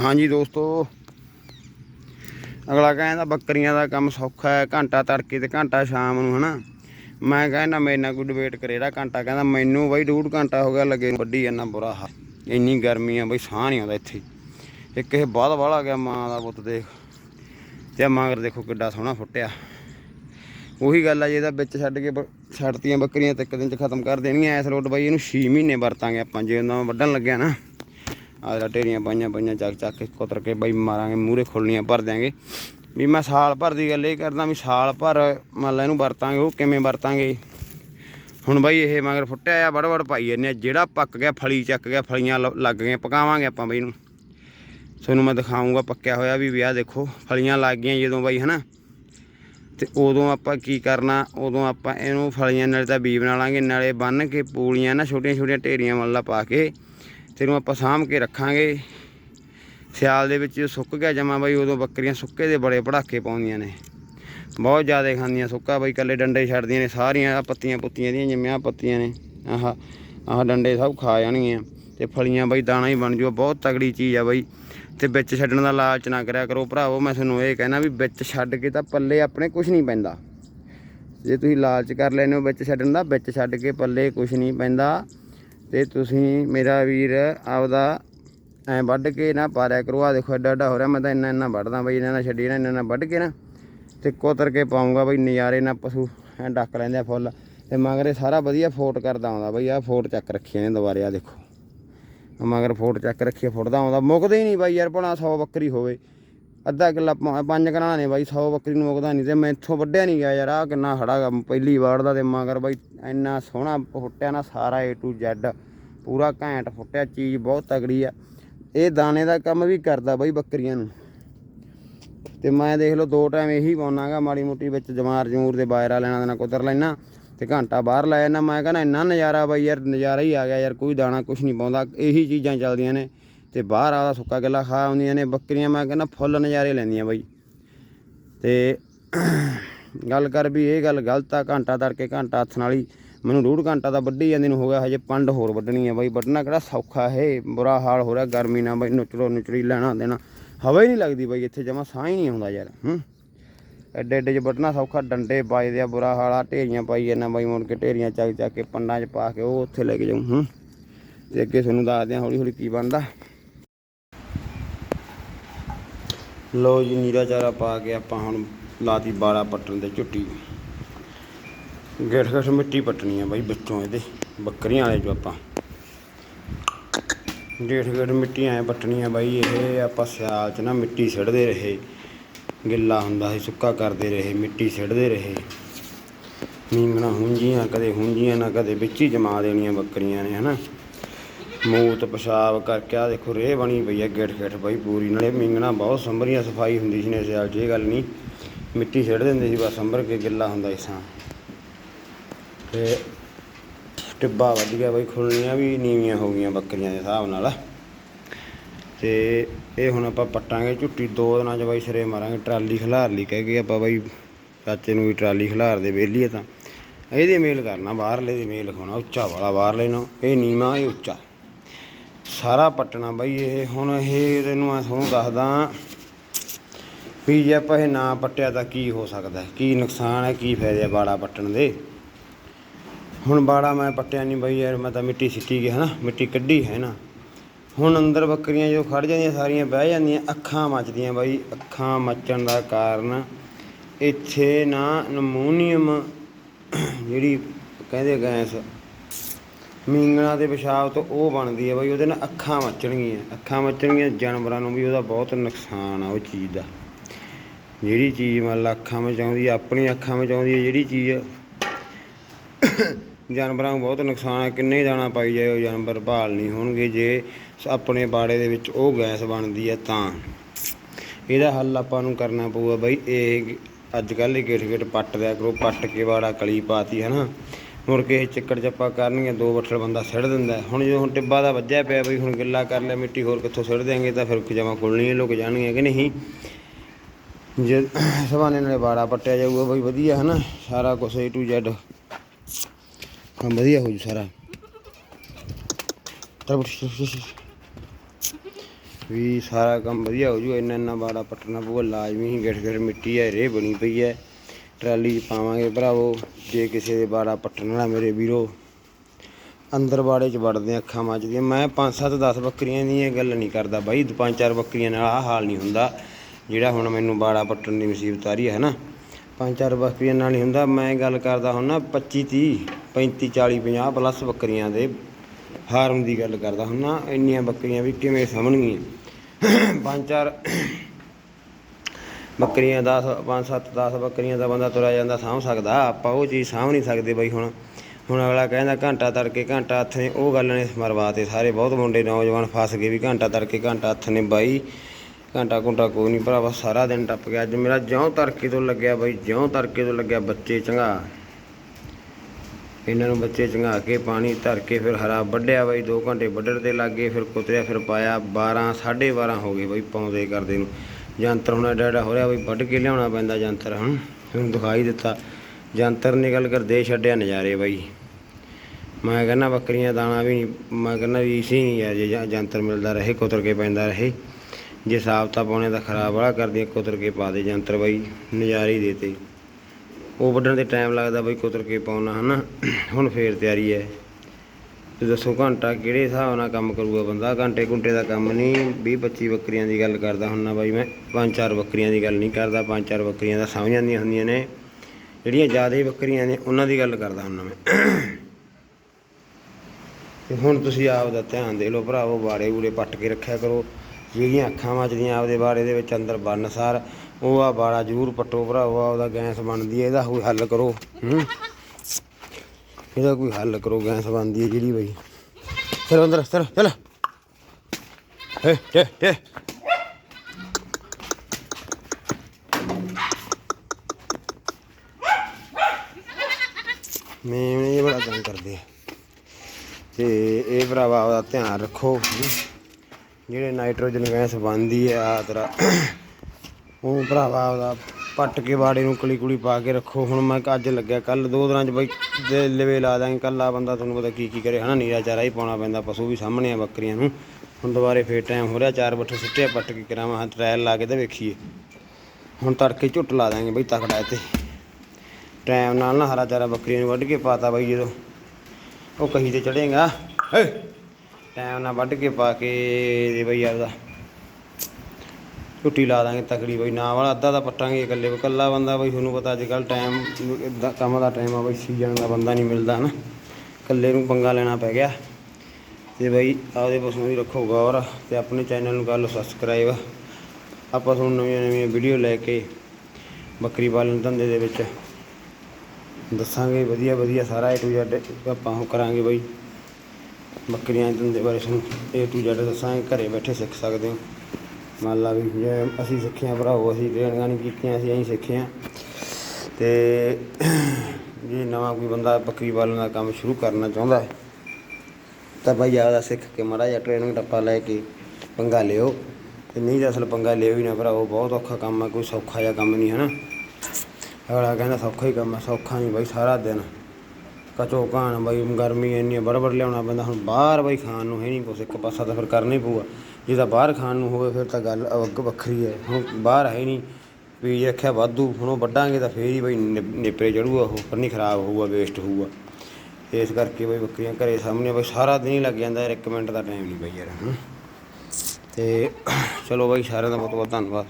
ਹਾਂਜੀ ਦੋਸਤੋ। ਅਗਲਾ ਕਹਿੰਦਾ ਬੱਕਰੀਆਂ ਦਾ ਕੰਮ ਸੌਖਾ ਹੈ, ਘੰਟਾ ਤੜਕੇ ਤੇ ਘੰਟਾ ਸ਼ਾਮ ਨੂੰ, ਹਨਾ? ਮੈਂ ਕਹਿੰਦਾ ਮੇਰੇ ਨਾਲ ਕੋਈ ਡਿਬੇਟ ਕਰੇ ਜਿਹੜਾ ਘੰਟਾ, ਕਹਿੰਦਾ ਮੈਨੂੰ ਬਈ ਡੂਢ ਘੰਟਾ ਹੋ ਗਿਆ ਲੱਗੇ ਵੱਡੀ ਇੰਨਾ ਬੁਰਾ ਹਾਲ। ਇੰਨੀ ਗਰਮੀ ਆ ਬਈ, ਸਾਹ ਨਹੀਂ ਆਉਂਦਾ ਇੱਥੇ। ਇੱਕ ਇਹ ਬਾਅਦ ਵਾਲਾ ਗਿਆ ਮਾਂ ਦਾ ਪੁੱਤ ਦੇਖ। ਤੇ ਮਗਰ ਦੇਖੋ ਕਿੱਡਾ ਸੋਹਣਾ ਫੁੱਟਿਆ। ਉਹੀ ਗੱਲ ਆ ਜੇ ਇਹਦਾ ਵਿੱਚ ਛੱਡ ਕੇ ਬ- ਛੱਡਤੀਆਂ ਬੱਕਰੀਆਂ ਤੇ ਇੱਕ ਦਿਨ ਚ ਖਤਮ ਕਰ ਦੇਣੀਆਂ ਐਸ ਰੋਡ ਬਾਈ ਇਹਨੂੰ 6 ਮਹੀਨੇ ਵਰਤਾਂਗੇ ਆਪਾਂ, ਜੇ ਉਹਨਾਂ ਵੱਢਣ ਲੱਗਿਆ ਨਾ। ਆਹ ਢੇਰੀਆਂ ਪਾਈਆਂ ਪਾਈਆਂ, ਚੱਕ ਚੱਕ ਕੇ ਕੁਤਰ ਕੇ ਬਈ ਮਾਰਾਂਗੇ ਮੂਰੇ ਖੁੱਲਣੀਆਂ ਭਰ ਦਿਆਂਗੇ। ਵੀ ਮੈਂ ਸਾਲ ਭਰ ਦੀ ਗੱਲ ਇਹ ਕਰਦਾ ਵੀ ਸਾਲ ਭਰ ਮੰਨ ਲਾ ਇਹਨੂੰ ਵਰਤਾਂਗੇ, ਉਹ ਕਿਵੇਂ ਵਰਤਾਂਗੇ। ਹੁਣ ਬਾਈ ਇਹ ਮਗਰ ਫੁੱਟਿਆ ਆ ਵੜ ਵੜ ਪਾਈ ਜਾਂਦੇ ਆ, ਜਿਹੜਾ ਪੱਕ ਗਿਆ, ਫਲੀ ਚੱਕ ਗਿਆ, ਫਲੀਆਂ ਲ- ਲੱਗ ਗਈਆਂ, ਪਕਾਵਾਂਗੇ ਆਪਾਂ ਬਈ ਨੂੰ ਤੁਹਾਨੂੰ ਮੈਂ ਦਿਖਾਉਂਗਾ ਪੱਕਿਆ ਹੋਇਆ ਵੀ ਵਿਆਹ ਦੇਖੋ, ਫਲੀਆਂ ਲੱਗ ਗਈਆਂ ਜਦੋਂ ਬਾਈ, ਹਨਾ। ਤੇ ਉਦੋਂ ਆਪਾਂ ਕੀ ਕਰਨਾ, ਉਦੋਂ ਆਪਾਂ ਇਹਨੂੰ ਫਲੀਆਂ, ਨਾਲ ਤਾਂ ਬੀਜ ਬਣਾ ਲਾਂਗੇ, ਨਾਲੇ ਬੰਨ ਕੇ ਪੂਲੀਆਂ ਨਾ ਛੋਟੀਆਂ ਛੋਟੀਆਂ ਢੇਰੀਆਂ ਮੱਲਾ ਪਾ ਕੇ ਤੇ ਇਹਨੂੰ ਆਪਾਂ ਸਾਂਭ ਕੇ ਰੱਖਾਂਗੇ। ਸਿਆਲ ਦੇ ਵਿੱਚ ਸੁੱਕ ਗਿਆ ਜਮਾ ਬਾਈ, ਉਦੋਂ ਬੱਕਰੀਆਂ ਸੁੱਕੇ ਦੇ ਬੜੇ ਪੜਾਕੇ ਪਾਉਂਦੀਆਂ ਨੇ। ਬਹੁਤ ਜ਼ਿਆਦਾ ਖਾਂਦੀਆਂ ਸੁੱਕਾ ਬਾਈ ਕੱਲੇ ਡੰਡੇ ਛੱਡਦੀਆਂ ਨੇ, ਸਾਰੀਆਂ ਆਹ ਪੱਤੀਆਂ ਪੁੱਤੀਆਂ ਦੀਆਂ ਜਿਵੇਂ ਆਹ ਪੱਤੀਆਂ ਨੇ। ਆਹ ਆਹ ਡੰਡੇ ਸਭ ਖਾ ਜਾਣਗੀਆਂ। ਤੇ ਫਲੀਆਂ ਬਾਈ ਦਾਣਾ ਹੀ ਬਣ ਜੂ ਬਹੁਤ ਤਗੜੀ ਚੀਜ਼ ਆ ਬਾਈ। ਤੇ ਵਿੱਚ ਛੱਡਣ ਦਾ ਲਾਲਚ ਨਾ ਕਰਿਆ ਕਰੋ ਭਰਾਵੋ, ਮੈਂ ਤੁਹਾਨੂੰ ਇਹ ਕਹਿਣਾ ਵੀ ਵਿੱਚ ਛੱਡ ਕੇ ਤਾਂ ਪੱਲੇ ਆਪਣੇ ਕੁਝ ਨਹੀਂ ਪੈਂਦਾ। ਜੇ ਤੁਸੀਂ ਲਾਲਚ ਕਰ ਲੈਨੇ ਹੋ ਵਿੱਚ ਛੱਡਣ ਦਾ, ਵਿੱਚ ਛੱਡ ਕੇ ਪੱਲੇ ਕੁਝ ਨਹੀਂ ਪੈਂਦਾ। ਤੇ ਤੁਸੀਂ ਮੇਰਾ ਵੀਰ ਆਪਦਾ ਐ ਵੱਢ ਕੇ ਨਾ ਪਾਰਿਆ ਕਰੋ। ਆ ਦੇਖੋ ਐਡਾ ਐਡਾ ਹੋ ਰਿਹਾ। ਮੈਂ ਤਾਂ ਇੰਨਾ ਇੰਨਾ ਵੱਢਦਾ ਬਈ, ਇਹਨਾਂ ਨਾਲ ਛੱਡੀ ਨਾ, ਇੰਨਾ ਇੰਨਾ ਵੱਢ ਕੇ ਨਾ ਤੇ ਕੋਤਰ ਕੇ ਪਾਉਂਗਾ ਬਈ, ਨਜ਼ਾਰੇ ਨਾਲ ਪਸ਼ੂ ਐ ਡੱਕ ਲੈਂਦੇ ਆ ਫੁੱਲ। ਤੇ ਮਗਰੇ ਸਾਰਾ ਵਧੀਆ ਫੋਟ ਕਰਦਾ ਆਉਂਦਾ ਬਈ ਆ ਫੋਟ ਚੱਕ ਰੱਖੀਆਂ ਨੇ ਦੁਬਾਰੇ ਆ ਦੇਖੋ। ਮਗਰ ਫੋਟ ਚੱਕ ਰੱਖੀ, ਫੁੱਟਦਾ ਆਉਂਦਾ। ਮੁੱਕਦੇ ਹੀ ਨਹੀਂ ਬਾਈ ਯਾਰ, ਭਲਾ 100 ਬੱਕਰੀ ਹੋਵੇ। ਅੱਧਾ ਕਿੱਲਾ ਪ- ਪੰਜ ਕਨਾਲਾਂ ਨੇ ਬਾਈ 100 ਬੱਕਰੀ ਨੂੰ ਮੁੱਕਦਾ ਨਹੀਂ ਤੇ ਮੈਥੋਂ ਵੱਢਿਆ ਨਹੀਂ ਗਿਆ ਯਾਰ ਆ ਕਿੰਨਾ ਖੜਾ ਗਾ, ਪਹਿਲੀ ਵਾਰ ਦਾ ਤੇ ਮਗਰ ਬਾਈ ਇੰਨਾ ਸੋਹਣਾ ਫੁੱਟਿਆ ਨਾ ਸਾਰਾ A to Z, ਪੂਰਾ ਘੈਂਟ ਫੁੱਟਿਆ, ਚੀਜ਼ ਬਹੁਤ ਤਗੜੀ ਆ। ਇਹ ਦਾਣੇ ਦਾ ਕੰਮ ਵੀ ਕਰਦਾ ਬਾਈ ਬੱਕਰੀਆਂ ਨੂੰ। ਤੇ ਮੈਂ ਦੇਖ ਲਓ, ਦੋ ਟਾਈਮ ਇਹੀ ਪਾਉਣਾਗਾ ਮਾੜੀ ਮੋਟੀ ਵਿੱਚ ਜਮਾਰ ਜਮੂਰ ਦੇ ਬਾਇਰਾ ਲੈਣਾ ਦੇਣਾ ਕੁਦਰ ਲੈਣਾ, ਤੇ ਘੰਟਾ ਬਾਹਰ ਲੈ ਜਾਣਾ ਮੈਂ ਕਹਿੰਦਾ ਇੰਨਾ ਨਜ਼ਾਰਾ ਬਾਈ ਯਾਰ, ਨਜ਼ਾਰਾ ਹੀ ਆ ਗਿਆ ਯਾਰ, ਕੋਈ ਦਾਣਾ ਕੁਛ ਨਹੀਂ ਪਾਉਂਦਾ, ਇਹੀ ਚੀਜ਼ਾਂ ਚੱਲਦੀਆਂ ਨੇ। ਤੇ ਬਾਹਰ ਆਦਾ ਸੁੱਕਾ ਗਿੱਲਾ ਖਾ ਆਉਂਦੀਆਂ ਨੇ, ਬੱਕਰੀਆਂ, ਮੈਂ ਕਹਿੰਦਾ ਫੁੱਲ ਨਜ਼ਾਰੇ ਲੈਂਦੀਆਂ ਬਾਈ। ਤੇ ਗੱਲ ਕਰ ਵੀ ਇਹ ਗੱਲ ਗਲਤ ਆ, ਘੰਟਾ ਤੜਕੇ ਘੰਟਾ ਹੱਥ ਨਾਲ ਹੀ ਮੈਨੂੰ ਡੂਢ ਘੰਟਾ ਤਾਂ ਵੱਢੀ ਜਾਂਦੀ ਨੂੰ ਹੋ ਗਿਆ, ਹਜੇ ਪੰਡ ਹੋਰ ਵੱਢਣੀ ਆ ਬਾਈ। ਵੱਢਣਾ ਕਿਹੜਾ ਸੌਖਾ ਹੈ ਬੁਰਾ ਹਾਲ ਹੋ ਰਿਹਾ ਗਰਮੀ ਨਾਲ ਬਾਈ, ਨੁਚੜੋ ਨੁਚੜੀ ਲੈਣਾ ਦੇਣਾ। ਹਵਾ ਹੀ ਨਹੀਂ ਲੱਗਦੀ ਬਾਈ ਇੱਥੇ, ਜਮਾ ਸਾਹ ਹੀ ਨਹੀਂ ਆਉਂਦਾ ਯਾਰ, ਹੂੰ। ਐਡੇ ਐਡੇ ਚ ਵੱਢਣਾ ਸੌਖਾ, ਡੰਡੇ ਵੱਜਦੇ ਆ, ਬੁਰਾ ਹਾਲ ਆ, ਢੇਰੀਆਂ ਪਾਈ ਜਾਂਦਾ ਬਾਈ ਮੁੜ ਕੇ, ਢੇਰੀਆਂ ਚੱਕ ਚੱਕ ਕੇ ਪੰਡਾਂ 'ਚ ਪਾ ਕੇ ਉਹ ਉੱਥੇ ਲੈ ਕੇ ਜਾਊਂ, ਹੂੰ। ਤੇ ਅੱਗੇ ਤੁਹਾਨੂੰ ਦੱਸਦੇ ਆ ਹੌਲੀ ਹੌਲੀ ਕੀ ਬਣਦਾ। ਲੋ ਜੀ, ਨੀਰਾ ਚਾਰਾ ਪਾ ਕੇ ਆਪਾਂ ਹੁਣ ਲਾਤੀ ਬਾਲਾ ਪੱਟਣ ਦੇ ਝੁੱਟੀ। ਗੇਠ ਗੇਠ ਮਿੱਟੀ ਪੱਟਣੀ ਆ ਬਾਈ ਵਿੱਚੋਂ ਇਹਦੇ, ਬੱਕਰੀਆਂ ਵਾਲੇ ਜੋ ਆਪਾਂ। ਗੇਠ ਗੇਠ ਮਿੱਟੀ ਐ ਪੱਟਣੀ ਆ ਬਾਈ, ਇਹ ਆਪਾਂ ਸਿਆਲ ਚ ਨਾ ਮਿੱਟੀ ਸਿੱਟਦੇ ਰਹੇ। ਗਿੱਲਾ ਹੁੰਦਾ ਸੀ, ਸੁੱਕਾ ਕਰਦੇ ਰਹੇ, ਮਿੱਟੀ ਸਿੱਟਦੇ ਰਹੇ। ਮੀਂਗਣਾ ਹੁੰਜੀਆਂ, ਕਦੇ ਹੁੰਜੀਆਂ ਨਾ, ਕਦੇ ਵਿੱਚ ਹੀ ਜਮਾ ਦੇਣੀਆਂ ਬੱਕਰੀਆਂ ਨੇ, ਹਨਾ? ਮੂਤ ਪਿਸ਼ਾਬ ਕਰਕੇ ਆ ਦੇਖੋ, ਰੇਹ ਬਣੀ ਪਈ ਆ ਗਿੱਠ ਗਿੱਠ ਬਈ ਪੂਰੀ। ਨਾਲੇ ਮਿੰਗਣਾ ਬਹੁਤ ਸੰਭਰੀਆਂ ਸਫ਼ਾਈ ਹੁੰਦੀ ਸੀ ਨੇ ਸਿਆਲ 'ਚ ਇਹ ਗੱਲ ਨਹੀਂ, ਮਿੱਟੀ ਛੱਡ ਦਿੰਦੇ ਸੀ, ਬਸ ਸੰਭਰ ਕੇ ਗਿੱਲਾ ਹੁੰਦਾ ਇਸਾਂ ਤੇ ਟਿੱਬਾ ਵੱਧ ਗਿਆ ਬਈ ਖੁੱਲੀਆਂ ਵੀ ਨੀਵੀਆਂ ਹੋ ਗਈਆਂ ਬੱਕਰੀਆਂ ਦੇ ਹਿਸਾਬ ਨਾਲ। ਤੇ ਇਹ ਹੁਣ ਆਪਾਂ ਪੱਟਾਂਗੇ ਝੁੱਟੀ, ਦੋ ਦਿਨਾਂ 'ਚ ਬਾਈ ਸਿਰੇ ਮਾਰਾਂਗੇ, ਟਰਾਲੀ ਖਿਲਾਰ ਲਈ ਕਹਿ ਗਏ ਆਪਾਂ ਬਈ, ਚਾਚੇ ਨੂੰ ਵੀ ਟਰਾਲੀ ਖਿਲਾਰ ਦੇ ਵਿਹਲੀ ਤਾਂ। ਇਹਦੇ ਮੇਲ ਕਰਨਾ, ਬਾਹਰਲੇ ਦੇ ਮੇਲ ਲਿਖਾਉਣਾ ਉੱਚਾ ਵਾਲਾ ਬਾਹਰਲੇ ਨੂੰ, ਇਹ ਨੀਵਾਂ, ਇਹ ਉੱਚਾ। ਸਾਰਾ ਪੱਟਣਾ ਬਾਈ, ਇਹ ਹੁਣ ਇਹ ਤੈਨੂੰ ਮੈਂ ਤੁਹਾਨੂੰ ਦੱਸਦਾ ਵੀ ਜੇ ਆਪਾਂ ਇਹ ਨਾ ਪੱਟਿਆ ਤਾਂ ਕੀ ਹੋ ਸਕਦਾ ਕੀ ਨੁਕਸਾਨ ਹੈ? ਕੀ ਫਾਇਦੇ ਆ ਬਾੜਾ ਪੱਟਣ ਦੇ? ਹੁਣ ਬਾੜਾ ਮੈਂ ਪੱਟਿਆ ਨਹੀਂ ਬਾਈ ਯਾਰ, ਮੈਂ ਤਾਂ ਮਿੱਟੀ ਸਿੱਟੀ ਗਿਆ ਹਨਾ? ਮਿੱਟੀ ਕੱਢੀ ਹੈ ਨਾ। ਹੁਣ ਅੰਦਰ ਬੱਕਰੀਆਂ ਜੋ ਖੜ ਜਾਂਦੀਆਂ, ਸਾਰੀਆਂ ਬਹਿ ਜਾਂਦੀਆਂ, ਅੱਖਾਂ ਮੱਚਦੀਆਂ ਬਾਈ, ਅੱਖਾਂ ਮੱਚਣ ਦਾ ਕਾਰਨ ਇੱਥੇ ਨਾ ਨਮੂਨੀਅਮ ਜਿਹੜੀ ਕਹਿੰਦੇ ਗੈਸ ਮੀਂਗਣਾ ਦੇ ਪਿਸ਼ਾਬ ਤੋਂ ਉਹ ਬਣਦੀ ਹੈ ਬਾਈ ਉਹਦੇ ਨਾਲ ਅੱਖਾਂ ਮੱਚਣਗੀਆਂ। ਅੱਖਾਂ ਮੱਚਣਗੀਆਂ, ਜਾਨਵਰਾਂ ਨੂੰ ਵੀ ਉਹਦਾ ਬਹੁਤ ਨੁਕਸਾਨ ਆ ਉਹ ਚੀਜ਼ ਦਾ। ਜਿਹੜੀ ਚੀਜ਼ ਮਤਲਬ ਅੱਖਾਂ ਵਿੱਚ ਆਉਂਦੀ ਆ ਆਪਣੀ ਅੱਖਾਂ ਵਿੱਚ ਆਉਂਦੀ ਹੈ ਜਿਹੜੀ ਚੀਜ਼ ਜਾਨਵਰਾਂ ਨੂੰ ਬਹੁਤ ਨੁਕਸਾਨ ਹੈ ਕਿੰਨੇ ਦਾਣਾ ਪਾਈ ਜਾਏ ਉਹ ਜਾਨਵਰ, ਭਾਲ ਨਹੀਂ ਹੋਣਗੇ ਜੇ ਆਪਣੇ ਬਾੜੇ ਦੇ ਵਿੱਚ ਉਹ ਗੈਸ ਬਣਦੀ ਹੈ ਤਾਂ। ਇਹਦਾ ਹੱਲ ਆਪਾਂ ਨੂੰ ਕਰਨਾ ਪਊਗਾ ਬਾਈ, ਇਹ ਅੱਜ ਕੱਲ੍ਹ ਹੀ ਗੇਟ ਗਿੱਠ ਪੱਟ ਦਿਆ ਕਰੋ, ਪੱਟ ਕੇ ਬਾੜਾ ਕਲੀ ਪਾਤੀ ਨਾ ਮੁੜ ਕੇ ਇਹ ਚੱਕੜ ਚੱਪਾ ਕਰਨਗੇ ਦੋ ਬੱਠਲ ਬੰਦਾ ਸਿੱਟ ਦਿੰਦਾ ਹੁਣ ਜਦੋਂ ਹੁਣ ਟਿੱਬਾ ਦਾ ਵੱਜਿਆ ਪਿਆ ਬਈ, ਹੁਣ ਗਿੱਲਾ ਕਰ ਲਿਆ, ਮਿੱਟੀ ਹੋਰ ਕਿੱਥੋਂ ਸਿੱਟ ਦਿਆਂਗੇ, ਤਾਂ ਫਿਰ ਜਮਾ ਖੁੱਲਣੀ ਲੋਕ ਜਾਣਗੇ ਕਿ ਨਹੀਂ? ਜੇ ਸਵਾਨੇ ਨਾਲੇ ਬਾੜਾ ਪੱਟਿਆ ਜਾਊਗਾ ਬਈ, ਵਧੀਆ ਹੈ ਨਾ ਸਾਰਾ ਕੁਝ A to Z ਕੰਮ ਵਧੀਆ ਹੋ ਜੂ ਸਾਰਾ। ਵੀ ਸਾਰਾ ਕੰਮ ਵਧੀਆ ਹੋ ਜੂ ਇੰਨਾ ਇੰਨਾ ਬਾੜਾ ਪੱਟਣਾ ਪਊਗਾ, ਲਾਜ਼ਮੀ ਹੀ ਗਿੱਠ ਗਿੱਠ ਮਿੱਟੀ ਹੈ ਰੇਹ ਬਣੀ ਪਈ ਹੈ ਟਰਾਲੀ 'ਚ ਪਾਵਾਂਗੇ ਭਰਾਵੋ, ਜੇ ਕਿਸੇ ਦੇ ਬਾੜਾ ਪੱਟਣ ਵਾਲਾ ਮੇਰੇ ਵੀਰੋ। ਅੰਦਰ ਬਾੜੇ 'ਚ ਵੜਦੇ ਅੱਖਾਂ ਮੱਚਦੀਆਂ। ਮੈਂ 5-7 10 ਬੱਕਰੀਆਂ ਦੀ ਇਹ ਗੱਲ ਨਹੀਂ ਕਰਦਾ ਬਾਈ। ਪੰਜ ਚਾਰ ਬੱਕਰੀਆਂ ਨਾਲ ਆਹ ਹਾਲ ਨਹੀਂ ਹੁੰਦਾ, ਜਿਹੜਾ ਹੁਣ ਮੈਨੂੰ ਬਾੜਾ ਪੱਟਣ ਦੀ ਮੁਸੀਬਤ ਆ ਰਹੀ ਹੈ ਨਾ? ਪੰਜ ਚਾਰ ਬੱਕਰੀਆਂ ਨਾਲ ਨਹੀਂ ਹੁੰਦਾ। ਮੈਂ ਗੱਲ ਕਰਦਾ ਹੁਣ ਨਾ 25 30 35 40 50 ਪਲੱਸ ਬੱਕਰੀਆਂ ਦੇ ਫਾਰਮ ਦੀ ਗੱਲ ਕਰਦਾ ਹੁਣ ਨਾ ਇੰਨੀਆਂ ਬੱਕਰੀਆਂ ਵੀ ਕਿਵੇਂ ਸਾਂਭਣਗੀਆਂ? ਪੰਜ ਚਾਰ ਬੱਕਰੀਆਂ 10 5 7 10 ਬੱਕਰੀਆਂ ਦਾ ਬੰਦਾ ਤੁਰਿਆ ਜਾਂਦਾ, ਸਾਂਭ ਸਕਦਾ। ਆਪਾਂ ਉਹ ਚੀਜ਼ ਸਾਂਭ ਨਹੀਂ ਸਕਦੇ ਬਈ ਹੁਣ। ਹੁਣ ਅਗਲਾ ਕਹਿੰਦਾ ਘੰਟਾ ਤੜਕੇ ਘੰਟਾ ਹੱਥ ਨੇ, ਉਹ ਗੱਲ ਨੇ ਮਰਵਾਤੇ ਸਾਰੇ। ਬਹੁਤ ਮੁੰਡੇ ਨੌਜਵਾਨ ਫਸ ਗਏ ਵੀ ਘੰਟਾ ਤੜਕੇ ਘੰਟਾ ਹੱਥ ਨੇ ਬਾਈ। ਘੰਟਾ ਘੁੰਟਾ ਕੋਈ ਨਹੀਂ ਭਰਾਵਾ, ਸਾਰਾ ਦਿਨ ਟੱਪ ਗਿਆ। ਅੱਜ ਮੇਰਾ ਜਿਉਂ ਤੜਕੇ ਤੋਂ ਲੱਗਿਆ ਬਾਈ, ਜਿਉਂ ਤੜਕੇ ਤੋਂ ਲੱਗਿਆ ਬੱਚੇ ਚੰਗਾ। ਇਹਨਾਂ ਨੂੰ ਬੱਚੇ ਚੰਗਾ ਕੇ ਪਾਣੀ ਧਰ ਕੇ ਫਿਰ ਹਰਾ ਵੱਢਿਆ ਬਾਈ 2 ਘੰਟੇ ਵੱਢਣ ਤੇ ਲੱਗੇ ਫਿਰ ਕੁਤਰਿਆ ਫਿਰ ਪਾਇਆ। 12 12:30 ਹੋ ਗਏ ਬਾਈ, ਪਾਉਂਦੇ ਕਰਦੇ ਨੂੰ। ਜੰਤਰ ਹੁਣ ਐਡਾ ਐਡਾ ਹੋ ਰਿਹਾ, ਬਾਈ ਵੱਢ ਕੇ ਲਿਆਉਣਾ ਪੈਂਦਾ ਜੰਤਰ ਹੁਣ ਹੁਣ ਦਿਖਾਈ ਦਿੱਤਾ। ਜੰਤਰ ਨਿਕਲ ਕਰ ਦੇ ਛੱਡਿਆ ਨਜ਼ਾਰੇ, ਬਾਈ। ਮੈਂ ਕਹਿੰਦਾ ਬੱਕਰੀਆਂ ਦਾਣਾ ਵੀ ਨਹੀਂ, ਮੈਂ ਕਹਿੰਦਾ ਵੀ ਇਸੇ ਨਹੀਂ ਹੈ, ਜੇ ਜਾਂ- ਜੰਤਰ ਮਿਲਦਾ ਰਹੇ, ਕੁਤਰ ਕੇ ਪੈਂਦਾ ਰਹੇ। ਜੇ ਸਾਫਤਾ ਪਾਉਣੇ ਤਾਂ ਖਰਾਬ ਵਾਲਾ ਕਰਦੀਆਂ ਕੁਤਰ ਕੇ ਪਾ ਦੇ ਜੰਤਰ, ਬਾਈ, ਨਜ਼ਾਰੇ ਹੀ ਦੇਤੇ। ਉਹ ਵੱਢਣ ਤੇ ਟਾਈਮ ਲੱਗਦਾ, ਬਈ ਕੁਤਰ ਕੇ ਪਾਉਣਾ, ਹਨਾ? ਹੁਣ ਫੇਰ ਤਿਆਰੀ ਹੈ। ਤੇ ਦੱਸੋ ਘੰਟਾ ਕਿਹੜੇ ਹਿਸਾਬ ਨਾਲ ਕੰਮ ਕਰੂਗਾ ਬੰਦਾ? ਘੰਟੇ ਘੁੰਟੇ ਦਾ ਕੰਮ ਨਹੀਂ 20 25 ਬੱਕਰੀਆਂ ਦੀ ਗੱਲ ਕਰਦਾ ਹੁੰਨਾ ਬਾਈ ਮੈਂ। ਪੰਜ ਚਾਰ ਬੱਕਰੀਆਂ ਦੀ ਗੱਲ ਨਹੀਂ ਕਰਦਾ, ਪੰਜ ਚਾਰ ਬੱਕਰੀਆਂ ਦਾ ਸਮਝ ਜਾਂਦੀਆਂ ਹੁੰਦੀਆਂ ਨੇ। ਜਿਹੜੀਆਂ ਜ਼ਿਆਦਾ ਬੱਕਰੀਆਂ ਨੇ, ਉਹਨਾਂ ਦੀ ਗੱਲ ਕਰਦਾ ਹੁੰਨਾ ਮੈਂ। ਤੇ ਹੁਣ ਤੁਸੀਂ ਆਪ ਦਾ ਧਿਆਨ ਦੇ ਲਓ ਭਰਾਵੋ ਬਾੜੇ ਬੂੜੇ ਪੱਟ ਕੇ ਰੱਖਿਆ ਕਰੋ। ਜਿਹੜੀਆਂ ਅੱਖਾਂ ਮੱਚਦੀਆਂ ਆਪਦੇ ਬਾੜੇ ਦੇ ਵਿੱਚ ਅੰਦਰ ਬੰਨ ਸਾਰ, ਉਹ ਆ ਬਾੜਾ ਜ਼ਰੂਰ ਪੱਟੋ ਭਰਾਵੋ, ਆਪਦਾ ਗੈਸ ਬਣਦੀ ਹੈ ਇਹਦਾ ਹੱਲ ਕਰੋ, ਹੂੰ। ਇਹਦਾ ਕੋਈ ਹੱਲ ਕਰੋ ਗੈਸ ਬਣਦੀ ਹੈ ਜਿਹੜੀ ਬਈ। ਚਲੋ ਅੰਦਰ, ਚਲ ਚਲ। ਹੇ ਟੇ ਟੇ ਮੈਂ ਇਹ ਬੜਾ ਤੰਗ ਕਰਦੇ ਆ। ਤੇ ਇਹ ਭਰਾਵਾ ਉਹਦਾ ਧਿਆਨ ਰੱਖੋ। ਜਿਹੜੇ ਨਾਈਟ੍ਰੋਜਨ ਗੈਸ ਬਣਦੀ ਹੈ ਆ ਤੇਰਾ ਉਹ ਭਰਾਵਾ ਉਹਦਾ ਪੱਟ ਕੇ ਬਾੜੇ ਨੂੰ ਕਲੀ ਕੁਲੀ ਪਾ ਕੇ ਰੱਖੋ। ਹੁਣ ਮੈਂ ਅੱਜ ਲੱਗਿਆ ਕੱਲ ਦੋ ਦਿਨਾਂ ਚ ਬਈ ਦੇ ਲਵੇ ਲਾ ਦਾਂਗੇ। ਕੱਲਾ ਬੰਦਾ ਤੁਹਾਨੂੰ ਪਤਾ ਕੀ ਕੀ ਕਰੇ, ਹਨਾ? ਨੀਰਾ ਚਾਰਾ ਹੀ ਪਾਉਣਾ ਪੈਂਦਾ, ਪਸ਼ੂ ਵੀ ਸਾਹਮਣੇ ਆ ਬੱਕਰੀਆਂ ਨੂੰ। ਹੁਣ ਦੁਬਾਰੇ ਫੇਰ ਟਾਈਮ ਹੋ ਰਿਹਾ, ਚਾਰ ਬੱਠੇ ਸਿੱਟੇ ਪੱਟ ਕੇ ਕਰਾਵਾਂ, ਹਾਂ ਟ੍ਰਾਇਲ ਲਾ ਕੇ ਤੇ ਵੇਖੀਏ। ਹੁਣ ਤੜਕੇ ਝੁੱਟ ਲਾ ਦਾਂਗੇ ਬਈ ਤਕੜਾ ਇਹ ਤੇ ਟਾਈਮ ਨਾਲ ਨਾ ਹਰਾ ਚਾਰਾ ਬੱਕਰੀਆਂ ਨੂੰ ਵੱਢ ਕੇ ਪਾਤਾ ਬਾਈ ਜਦੋਂ ਉਹ ਕਹੀ ਤੇ ਚੜੇਗਾ। ਟਾਈਮ ਨਾਲ ਵੱਢ ਕੇ ਪਾ ਕੇ ਦੇ ਬਈ ਆਪਦਾ। ਝੁੱਟੀ ਲਾ ਦਾਂਗੇ ਤਕੜੀ ਬਈ, ਨਾ ਵਾਲਾ ਅੱਧਾ ਦਾ ਪੱਟਾਂਗੇ ਇਕੱਲੇ ਇਕੱਲਾ ਬੰਦਾ ਬਈ, ਤੁਹਾਨੂੰ ਪਤਾ ਅੱਜ ਕੱਲ ਟਾਈਮ ਇਦਾਂ ਕੰਮ ਦਾ ਟਾਈਮ ਆ ਬਈ ਸੀਜ਼ਨ ਦਾ ਬੰਦਾ ਨਹੀਂ ਮਿਲਦਾ ਨਾ ਇਕੱਲੇ ਨੂੰ ਪੰਗਾ ਲੈਣਾ ਪੈ ਗਿਆ। ਤੇ ਬਈ, ਆਪਦੇ ਪਸ਼ੂ ਵੀ ਰੱਖੋ ਗੌਰ ਤੇ ਆਪਣੇ ਚੈਨਲ ਨੂੰ ਕਰ ਲਓ ਸਬਸਕ੍ਰਾਈਬ ਆਪਾਂ ਤੁਹਾਨੂੰ ਨਵੀਆਂ ਨਵੀਆਂ ਵੀਡੀਓ ਲੈ ਕੇ ਬੱਕਰੀ ਪਾਲਣ ਧੰਦੇ ਦੇ ਵਿੱਚ ਦੱਸਾਂਗੇ। ਵਧੀਆ ਵਧੀਆ ਸਾਰਾ ਏ ਟੂ ਜ਼ੈਡ ਆਪਾਂ ਉਹ ਕਰਾਂਗੇ ਬਈ, ਬੱਕਰੀਆਂ ਦੇ ਧੰਦੇ ਬਾਰੇ ਤੁਹਾਨੂੰ ਏ ਟੂ ਜ਼ੈਡ ਦੱਸਾਂਗੇ। ਘਰੇ ਬੈਠੇ ਸਿੱਖ ਸਕਦੇ ਹੋ। ਮੰਨ ਲਾ ਵੀ ਜੇ ਅਸੀਂ ਸਿੱਖਿਆ ਭਰਾਓ ਅਸੀਂ ਟ੍ਰੇਨਿੰਗਾਂ ਨਹੀਂ ਕੀਤੀਆਂ, ਅਸੀਂ ਐਂ ਸਿੱਖਿਆ। ਤੇ ਜੇ ਨਵਾਂ ਕੋਈ ਬੰਦਾ ਬੱਕਰੀ ਪਾਲਣ ਦਾ ਕੰਮ ਸ਼ੁਰੂ ਕਰਨਾ ਚਾਹੁੰਦਾ ਹੈ, ਤਾਂ ਭਾਈ ਆਪਦਾ ਸਿੱਖ ਕੇ ਮਾੜਾ ਜਿਹਾ ਟ੍ਰੇਨਿੰਗ ਟੱਪਾ ਲੈ ਕੇ ਪੰਗਾ ਲਿਓ। ਤੇ ਨਹੀਂ ਤਾਂ ਅਸਲ ਪੰਗਾ ਲਿਓ ਹੀ ਨਾ ਭਰਾਓ ਬਹੁਤ ਔਖਾ ਕੰਮ ਹੈ ਕੋਈ ਸੌਖਾ ਜਿਹਾ ਕੰਮ ਨਹੀਂ ਹੈ ਨਾ ਅਗਲਾ ਕਹਿੰਦਾ ਸੌਖਾ ਹੀ ਕੰਮ ਹੈ ਸੌਖਾ ਨਹੀਂ ਬਾਈ ਸਾਰਾ ਦਿਨ। ਕਚੋ ਕਾਣ ਬਈ, ਗਰਮੀ ਇੰਨੀ ਬੜਬੜ ਲਿਆਉਣਾ ਪੈਂਦਾ, ਹੁਣ ਬਾਹਰ ਬਈ ਖਾਣ ਨੂੰ ਹੈ ਨਹੀਂ ਕੁਛ, ਇੱਕ ਪਾਸਾ ਤਾਂ ਫਿਰ ਕਰਨਾ ਹੀ ਪਊਗਾ। ਜੇ ਤਾਂ ਬਾਹਰ ਖਾਣ ਨੂੰ ਹੋਵੇ ਫਿਰ ਤਾਂ ਗੱਲ ਅੱਗ ਵੱਖਰੀ ਹੈ। ਹੁਣ ਬਾਹਰ ਹੈ ਨਹੀਂ। ਵੀ ਰੱਖਿਆ ਵਾਧੂ, ਹੁਣ ਉਹ ਵੱਢਾਂਗੇ ਤਾਂ ਫੇਰ ਹੀ ਬਈ ਨਿ- ਨੇਪਰੇ ਚੜੂਗਾ ਉਹ ਪਰ ਨਹੀਂ ਖਰਾਬ ਹੋਊਗਾ ਵੇਸਟ ਹੋਊਗਾ। ਇਸ ਕਰਕੇ ਬਈ ਬੱਕਰੀਆਂ ਘਰੇ ਸਾਹਮਣੇ ਬਈ ਸਾਰਾ ਦਿਨ ਹੀ ਲੱਗ ਜਾਂਦਾ ਯਾਰ, ਇੱਕ ਮਿੰਟ ਦਾ ਟਾਈਮ ਨਹੀਂ ਬਾਈ ਯਾਰ ਹਨਾ। ਤੇ ਚਲੋ ਬਾਈ ਸਾਰਿਆਂ ਦਾ ਬਹੁਤ ਬਹੁਤ ਧੰਨਵਾਦ।